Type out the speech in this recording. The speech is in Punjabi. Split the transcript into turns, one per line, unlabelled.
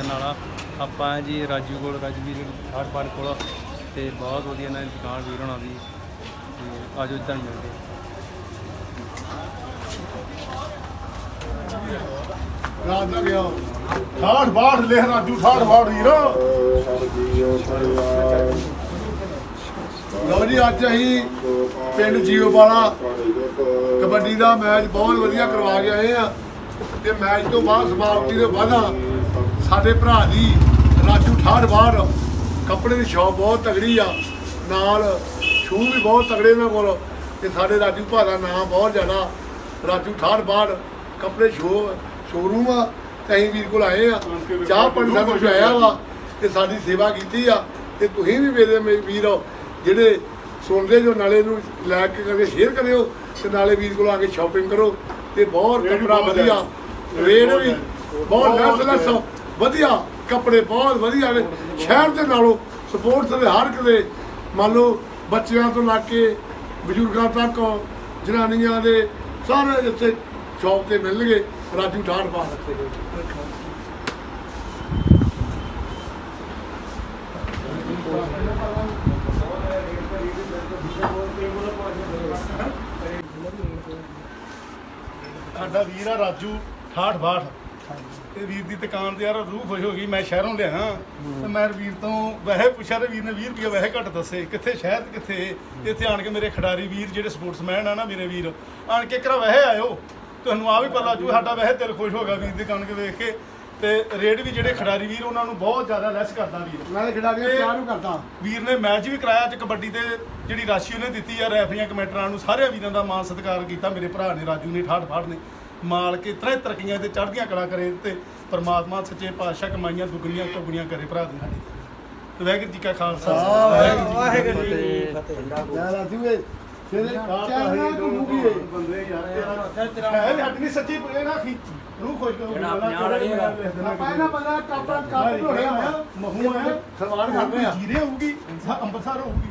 ਸਟੇਸ਼ਨ ਵਾਲਾ ਆਪਾਂ ਜੀ ਰਾਜੂ ਕੋਲ ਰਾਜਵੀਰ ਥਰਡ ਪਾਰਟ ਕੋਲ ਤੇ ਬਹੁਤ ਵਧੀਆ ਇਹਨਾਂ ਦੀ ਦੁਕਾਨ ਵੀਰ ਹੋਣਾ ਦੀ ਤੇ ਆਜੋ ਤੁਹਾਨੂੰ ਮਿਲਦੇ
ਰਾਤ ਦਾ ਗਿਆ। 68 62 ਲਿਖ ਰਾਜੂ 68 62 ਵੀਰ। ਲਓ ਜੀ, ਅੱਜ ਅਸੀਂ ਪਿੰਡ ਜੀਓ ਵਾਲਾ ਕਬੱਡੀ ਦਾ ਮੈਚ ਬਹੁਤ ਵਧੀਆ ਕਰਵਾ ਕੇ ਆਏ ਆ। ਤੇ ਮੈਚ ਤੋਂ ਬਾਅਦ ਸਮਾਪਤੀ ਦੇ ਬਾਅਦ ਸਾਡੇ ਭਰਾ ਦੀ ਰਾਜੂ 68 62 ਕੱਪੜੇ ਦੀ ਸ਼ਾਪ ਬਹੁਤ ਤਗੜੀ ਆ। ਨਾਲ ਸ਼ੂ ਵੀ ਬਹੁਤ ਤਗੜੇ ਇਹਨਾਂ ਕੋਲ। ਤੇ ਸਾਡੇ ਰਾਜੂ ਭਾ ਦਾ ਨਾਮ ਬਹੁਤ ਜ਼ਿਆਦਾ ਰਾਜੂ 68 62 ਕੱਪੜੇ ਸ਼ੋ ਸ਼ੋਰੂਮ ਆ। ਤੇ ਅਸੀਂ ਵੀਰ ਕੋਲ ਆਏ ਆ। ਚਾਹ ਪਾਣੀ ਸਾਨੂੰ ਪਿਆਇਆ ਵਾ ਤੇ ਸਾਡੀ ਸੇਵਾ ਕੀਤੀ ਆ। ਤੇ ਤੁਸੀਂ ਵੀ ਮੇਰੇ ਵੀਰ ਜਿਹੜੇ ਸੁਣਦੇ ਜੋ ਨਾਲੇ ਨੂੰ ਲੈ ਕੇ ਕਦੇ ਸ਼ੇਅਰ ਕਰਿਓ ਤੇ ਨਾਲੇ ਵੀਰ ਕੋਲ ਆ ਕੇ ਸ਼ਾਪਿੰਗ ਕਰੋ। ਤੇ ਬਹੁਤ ਕੱਪੜਾ ਵਧੀਆ। ਰੇਟ ਵੀ ਬਹੁਤ ਲੈਸ ਲੈਸ ਵਧੀਆ ਕੱਪੜੇ ਬਹੁਤ ਵਧੀਆ ਨੇ। ਸ਼ਹਿਰ ਦੇ ਨਾਲੋਂ ਸਪੋਰਟਸ ਦੇ ਹਰ ਇੱਕ ਦੇ, ਮੰਨ ਲਓ ਬੱਚਿਆਂ ਤੋਂ ਲਾ ਕੇ ਬਜ਼ੁਰਗਾਂ ਤੱਕ, ਜਨਾਨੀਆਂ ਦੇ ਸਾਰੇ ਇੱਥੇ ਸ਼ੌਪ ਤੇ ਮਿਲਣਗੇ। ਰਾਜੂ ਠਾੜ ਪਾ ਸਾਡਾ ਵੀਰ ਆ ਰਾਜੂ 68 62 ਤੇ ਵੀਰ ਦੀ ਦੁਕਾਨ ਤੇ ਯਾਰ ਰੂਹ ਖੁਸ਼ ਹੋ ਗਈ ਮੈਂ ਸ਼ਹਿਰੋਂ ਲਿਆ ਤੇ ਮੈਂ ਵੀਰ ਤੋਂ ਵੈਸੇ ਪੁੱਛਿਆ ਤੇ ਵੀਰ ਨੇ 20 ਰੁਪਏ ਵੈਸੇ ਘੱਟ ਦੱਸੇ। ਕਿੱਥੇ ਸ਼ਹਿਰ ਤੇ ਕਿੱਥੇ? ਇੱਥੇ ਆਣ ਕੇ ਮੇਰੇ ਖਿਡਾਰੀ ਵੀਰ ਜਿਹੜੇ ਸਪੋਰਟਸਮੈਨ ਆ ਨਾ ਮੇਰੇ ਵੀਰ ਆਣ ਕੇ ਕਰਾ ਵੈਸੇ ਆਇਓ। ਤੁਹਾਨੂੰ ਆ ਵੀ ਪਤਾ ਜੂ ਸਾਡਾ ਵੈਸੇ ਦਿਲ ਖੁਸ਼ ਹੋਗਾ ਵੀਰ ਦੀ ਦੁਕਾਨ ਕੇ ਵੇਖ ਕੇ। ਤੇ ਰੇਟ ਵੀ ਜਿਹੜੇ ਖਿਡਾਰੀ ਵੀਰ ਉਹਨਾਂ ਨੂੰ ਬਹੁਤ ਜ਼ਿਆਦਾ ਲੈਸ ਕਰਦਾ ਵੀਰ।
ਨਾਲੇ ਖਿਡਾਰੀਆਂ
ਤੇ
ਪਿਆਰ ਨੂੰ ਕਰਦਾ।
ਵੀਰ ਨੇ ਮੈਚ ਵੀ ਕਰਾਇਆ ਅੱਜ ਕਬੱਡੀ ਤੇ ਜਿਹੜੀ ਰਾਸ਼ੀ ਉਹਨੇ ਦਿੱਤੀ ਆ ਰੈਫਰੀਆਂ ਕਮੈਂਟਰਾਂ ਨੂੰ ਸਾਰੇ ਵੀਰਾਂ ਦਾ ਮਾਣ ਸਤਿਕਾਰ ਕੀਤਾ। ਮੇਰੇ ਭਰਾ ਨੇ ਰਾਜੂ ਨੇ ਠਾਠ ਫਾੜ ਨੇ। ਮਾਲ ਕੇ ਤਰ੍ਹਾਂ ਤਰੱਕੀਆਂ ਤੇ ਚੜ੍ਹਦੀਆਂ ਕਲਾ ਕਰੇ ਤੇ ਪ੍ਰਮਾਤਮਾ ਸੱਚੇ ਪਾਤਸ਼ਾਹ ਕਮਾਈਆਂ ਦੁਗਣੀਆਂ ਚੌਗਣੀਆਂ ਕਰੇ ਭਰਾ ਦੇ ਸਾਡੇ ਤੇ ਵਾਹਿਗੁਰੂ ਜੀ ਕਾ ਖਾਲਸਾ। ਵਾਹਿਗੁਰੂ ਜੀ ਕੀ ਫਤਿਹ।
ਯਾਰ ਰਾਜੂ ਇਹ ਫਿਰ ਚੈਨਲ ਘੁੰਮੂਗੀ ਇਹ
ਬੰਦੇ ਯਾਰ ਤੇਰਾ ਹੈ ਵੀ ਸਾਡੀ ਸੱਚੀ ਇਹ ਨਾ ਖੀ ਰੂਹ ਖੁਸ਼ ਕਰੋ
ਜਿਹੜਾ ਆਪਣੇ ਨਾਲ ਵਾਲੀ ਹੈਗਾ।
ਆਪਾਂ ਇਹਨਾਂ ਬੰਦਾ ਟਾਪਾ ਕੱਪ ਢੋੜੇ ਆ
ਮਹੂ ਆਇਆ
ਸਲਮਾਨ ਖਾਨ ਨੇ ਆ।
ਜੀਰੇ ਹੋਊਗੀ ਅੰਬਰਸਰ ਹੋਊਗੀ।